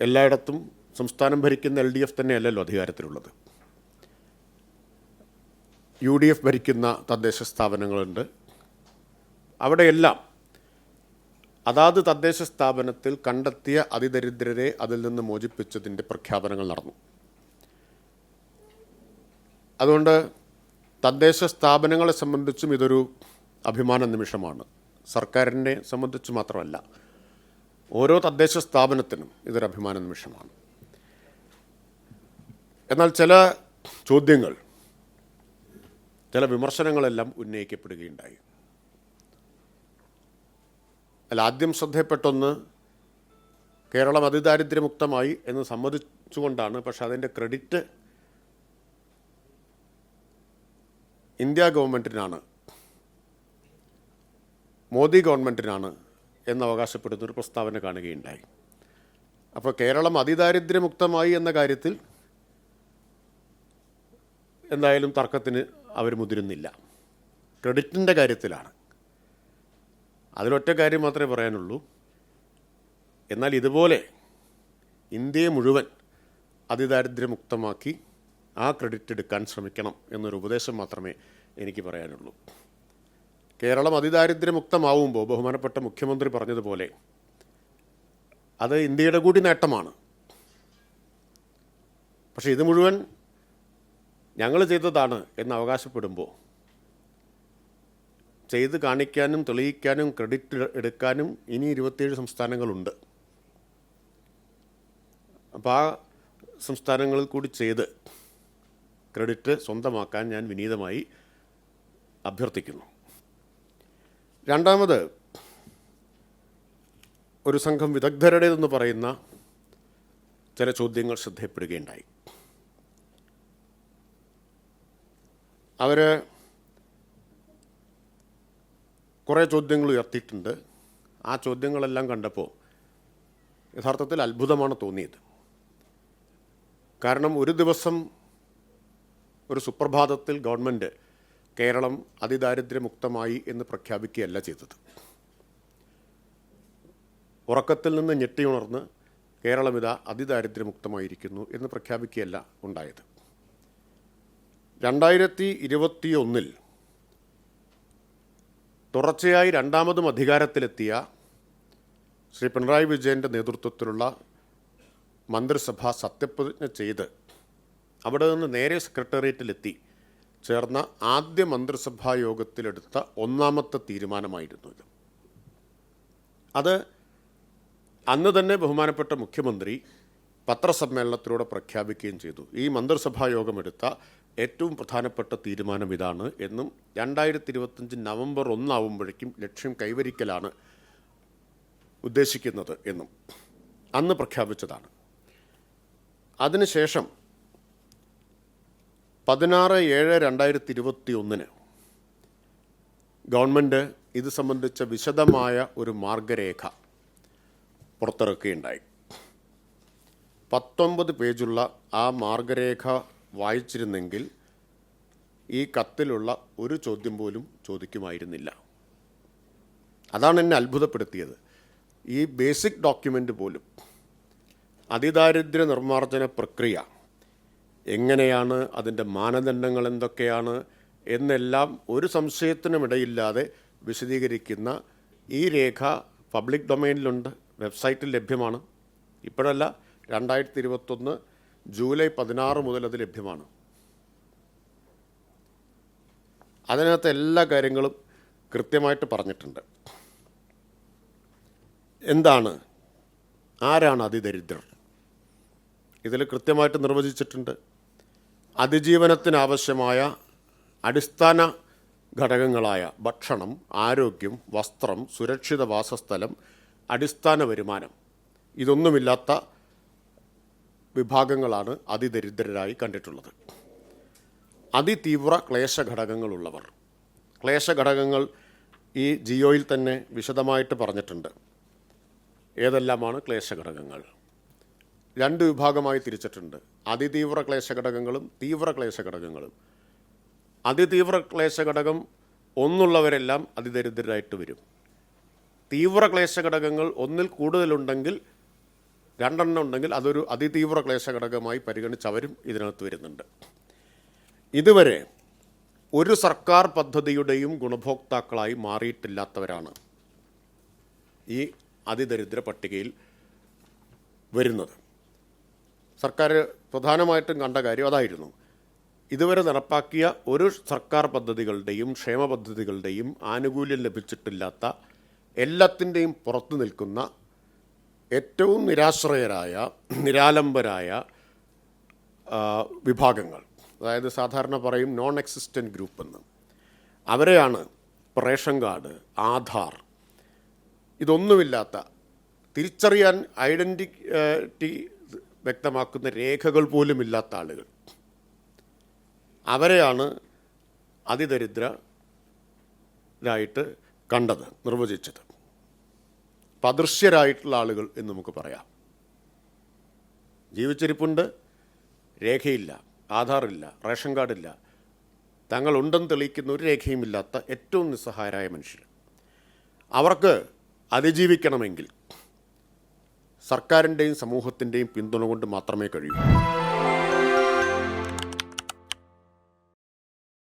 എല്ലായിടത്തും സംസ്ഥാനം ഭരിക്കുന്ന എൽ ഡി എഫ് തന്നെയല്ലല്ലോ അധികാരത്തിലുള്ളത്. യു ഡി എഫ് ഭരിക്കുന്ന തദ്ദേശ സ്ഥാപനങ്ങളുണ്ട്. അവിടെയെല്ലാം അതാത് തദ്ദേശ സ്ഥാപനത്തിൽ കണ്ടെത്തിയ അതിദരിദ്രരെ അതിൽ നിന്ന് മോചിപ്പിച്ചതിന്റെ പ്രഖ്യാപനങ്ങൾ നടന്നു. അതുകൊണ്ട് തദ്ദേശ സ്ഥാപനങ്ങളെ സംബന്ധിച്ചും ഇതൊരു അഭിമാന നിമിഷമാണ്. സർക്കാരിനെ സംബന്ധിച്ച് മാത്രമല്ല ഓരോ തദ്ദേശ സ്ഥാപനത്തിനും ഇതൊരു അഭിമാന നിമിഷമാണ്. എന്നാൽ ചില ചോദ്യങ്ങൾ ചില വിമർശനങ്ങളെല്ലാം ഉന്നയിക്കപ്പെടുകയുണ്ടായി. അല്ല ആദ്യം ശ്രദ്ധയപ്പെട്ടൊന്ന് കേരളം അതിദാരിദ്ര്യമുക്തമായി എന്ന് സമ്മതിച്ചുകൊണ്ടാണ് പക്ഷെ അതിന്റെ ക്രെഡിറ്റ് ഇന്ത്യ ഗവൺമെന്റിനാണ്. മോദി ഗവൺമെന്റിനാണ് എന്ന് അവകാശപ്പെടുന്ന ഒരു പ്രസ്താവന കാണുകയുണ്ടായി. അപ്പോൾ കേരളം അതിദാരിദ്ര്യമുക്തമായി എന്ന കാര്യത്തിൽ എന്തായാലും തർക്കത്തിന് അവർ മുതിരുന്നില്ല. ക്രെഡിറ്റിന്റെ കാര്യത്തിലാണ്. അതിലൊറ്റ കാര്യം മാത്രമേ പറയാനുള്ളൂ. എന്നാൽ ഇതുപോലെ ഇന്ത്യയെ മുഴുവൻ അതിദാരിദ്ര്യമുക്തമാക്കി ആ ക്രെഡിറ്റ് എടുക്കാൻ ശ്രമിക്കണം എന്നൊരു ഉപദേശം മാത്രമേ എനിക്ക് പറയാനുള്ളൂ. കേരളം അതിദാരിദ്ര്യമുക്തമാവുമ്പോൾ ബഹുമാനപ്പെട്ട മുഖ്യമന്ത്രി പറഞ്ഞതുപോലെ അത് ഇന്ത്യയുടെ കൂടി നേട്ടമാണ്. പക്ഷേ ഇത് മുഴുവൻ ഞങ്ങൾ ചെയ്തതാണ് എന്ന് അവകാശപ്പെടുമ്പോൾ ചെയ്ത് കാണിക്കാനും തെളിയിക്കാനും ക്രെഡിറ്റ് എടുക്കാനും ഇനി ഇരുപത്തിയേഴ് സംസ്ഥാനങ്ങളുണ്ട്. അപ്പോൾ ആ സംസ്ഥാനങ്ങളിൽ കൂടി ചെയ്ത് ക്രെഡിറ്റ് സ്വന്തമാക്കാൻ ഞാൻ വിനീതമായി അഭ്യർത്ഥിക്കുന്നു. രണ്ടാമത് ഒരു സംഘം വിദഗ്ധരുടേതെന്ന് പറയുന്ന ചില ചോദ്യങ്ങൾ ശ്രദ്ധയപ്പെടുകയുണ്ടായി. അവർ കുറേ ചോദ്യങ്ങൾ ഉയർത്തിയിട്ടുണ്ട്. ആ ചോദ്യങ്ങളെല്ലാം കണ്ടപ്പോൾ യഥാർത്ഥത്തിൽ അത്ഭുതമാണ് തോന്നിയത്. കാരണം ഒരു ദിവസം ഒരു സുപ്രഭാതത്തിൽ ഗവൺമെന്റ് കേരളം അതിദാരിദ്ര്യമുക്തമായി എന്ന് പ്രഖ്യാപിക്കുകയല്ല ചെയ്തത്. ഉറക്കത്തിൽ നിന്ന് ഞെട്ടിയുണർന്ന് കേരളം ഇതാ അതിദാരിദ്ര്യമുക്തമായിരിക്കുന്നു എന്ന് പ്രഖ്യാപിക്കുകയല്ല ഉണ്ടായത്. രണ്ടായിരത്തി ഇരുപത്തി ഒന്നിൽ തുടർച്ചയായി രണ്ടാമതും അധികാരത്തിലെത്തിയ ശ്രീ പിണറായി വിജയന്റെ നേതൃത്വത്തിലുള്ള മന്ത്രിസഭ സത്യപ്രതിജ്ഞ ചെയ്ത് അവിടെ നിന്ന് നേരെ സെക്രട്ടേറിയറ്റിലെത്തി. ചേർന്ന ആദ്യ മന്ത്രിസഭാ യോഗത്തിലെടുത്ത ഒന്നാമത്തെ തീരുമാനമായിരുന്നു ഇത്. അത് അന്ന് തന്നെ ബഹുമാനപ്പെട്ട മുഖ്യമന്ത്രി പത്രസമ്മേളനത്തിലൂടെ പ്രഖ്യാപിക്കുകയും ചെയ്തു. ഈ മന്ത്രിസഭാ യോഗമെടുത്ത ഏറ്റവും പ്രധാനപ്പെട്ട തീരുമാനം ഇതാണ് എന്നും രണ്ടായിരത്തി ഇരുപത്തഞ്ച് നവംബർ ഒന്നാവുമ്പോഴേക്കും ലക്ഷ്യം കൈവരിക്കലാണ് ഉദ്ദേശിക്കുന്നത് എന്നും അന്ന് പ്രഖ്യാപിച്ചതാണ്. അതിനുശേഷം പതിനാറ് ഏഴ് രണ്ടായിരത്തി ഇരുപത്തി ഒന്നിന് ഗവൺമെന്റ് ഇത് സംബന്ധിച്ച വിശദമായ ഒരു മാർഗരേഖ പുറത്തിറക്കുകയുണ്ടായി. പത്തൊമ്പത് പേജുള്ള ആ മാർഗരേഖ വായിച്ചിരുന്നെങ്കിൽ ഈ കത്തിലുള്ള ഒരു ചോദ്യം പോലും ചോദിക്കുമായിരുന്നില്ല. അതാണ് എന്നെ അത്ഭുതപ്പെടുത്തിയത്. ഈ ബേസിക് ഡോക്യുമെന്റ് പോലും അതിദാരിദ്ര്യ നിർമ്മാർജന പ്രക്രിയ എങ്ങനെയാണ് അതിന്റെ മാനദണ്ഡങ്ങൾ എന്തൊക്കെയാണ് എന്നെല്ലാം ഒരു സംശയത്തിനുമിടയില്ലാതെ വിശദീകരിക്കുന്ന ഈ രേഖ പബ്ലിക് ഡൊമൈനിലുണ്ട് വെബ്സൈറ്റിൽ ലഭ്യമാണ്. ഇപ്പോഴല്ല രണ്ടായിരത്തി ഇരുപത്തൊന്ന് ജൂലൈ പതിനാറ് മുതൽ അത് ലഭ്യമാണ്. അതിനകത്ത് എല്ലാ കാര്യങ്ങളും കൃത്യമായിട്ട് പറഞ്ഞിട്ടുണ്ട്. എന്താണ്? ആരാണ് അതിദരിദ്രർ? ഇതിൽ കൃത്യമായിട്ട് നിർവചിച്ചിട്ടുണ്ട്. അതിജീവനത്തിനാവശ്യമായ അടിസ്ഥാന ഘടകങ്ങളായ ഭക്ഷണം ആരോഗ്യം വസ്ത്രം സുരക്ഷിത വാസസ്ഥലം അടിസ്ഥാന വരുമാനം. ഇതൊന്നുമില്ലാത്ത വിഭാഗങ്ങളാണ് അതിദരിദ്രരായി കണ്ടിട്ടുള്ളത്. അതിതീവ്ര ക്ലേശഘടകങ്ങളുള്ളവർ. ക്ലേശഘടകങ്ങൾ ഈ ജിയോയിൽ തന്നെ വിശദമായിട്ട് പറഞ്ഞിട്ടുണ്ട്. ഏതെല്ലാമാണ് ക്ലേശഘടകങ്ങൾ? രണ്ട് വിഭാഗമായി തിരിച്ചിട്ടുണ്ട്. അതിതീവ്ര ക്ലേശ ഘടകങ്ങളും തീവ്ര ക്ലേശ ഘടകങ്ങളും. അതിതീവ്ര ക്ലേശ ഘടകം ഒന്നുള്ളവരെല്ലാം അതിദരിദ്രരായിട്ട് വരും. തീവ്ര ക്ലേശ ഘടകങ്ങൾ ഒന്നിൽ കൂടുതലുണ്ടെങ്കിൽ രണ്ടെണ്ണം ഉണ്ടെങ്കിൽ അതൊരു അതിതീവ്ര ക്ലേശഘടകമായി പരിഗണിച്ച് അവരും ഇതിനകത്ത് വരുന്നുണ്ട്. ഇതുവരെ ഒരു സർക്കാർ പദ്ധതിയുടെയും ഗുണഭോക്താക്കളായി മാറിയിട്ടില്ലാത്തവരാണ് ഈ അതിദരിദ്ര പട്ടികയിൽ വരുന്നത്. സർക്കാർ പ്രധാനമായിട്ടും കണ്ട കാര്യം അതായിരുന്നു. ഇതുവരെ നടപ്പാക്കിയ ഒരു സർക്കാർ പദ്ധതികളുടെയും ക്ഷേമ പദ്ധതികളുടെയും ആനുകൂല്യം ലഭിച്ചിട്ടില്ലാത്ത എല്ലാത്തിന്റെയും പുറത്തു നിൽക്കുന്ന ഏറ്റവും നിരാശ്രയരായ നിരാലംബരായ വിഭാഗങ്ങൾ. അതായത് സാധാരണ പറയും നോൺ എക്സിസ്റ്റന്റ് ഗ്രൂപ്പ് എന്ന്. അവരെയാണ് റേഷൻ കാർഡ് ആധാർ ഇതൊന്നുമില്ലാത്ത തിരിച്ചറിയാൻ ഐഡന്റിറ്റി വ്യക്തമാക്കുന്ന രേഖകൾ പോലും ഇല്ലാത്ത ആളുകൾ. അവരെയാണ് അതിദരിദ്രരായിട്ട് കണ്ടത് നിർവചിച്ചത്. പദൃശ്യരായിട്ടുള്ള ആളുകൾ എന്ന് നമുക്ക് പറയാം. ജീവിച്ചിരിപ്പുണ്ട് രേഖയില്ല ആധാറില്ല റേഷൻ കാർഡില്ല. തങ്ങളുണ്ടെന്ന് തെളിയിക്കുന്ന ഒരു രേഖയുമില്ലാത്ത ഏറ്റവും നിസ്സഹായരായ മനുഷ്യർ. അവർക്ക് അതിജീവിക്കണമെങ്കിൽ സർക്കാരിന്റെയും സമൂഹത്തിന്റെയും പിന്തുണ കൊണ്ട് മാത്രമേ കഴിയൂ.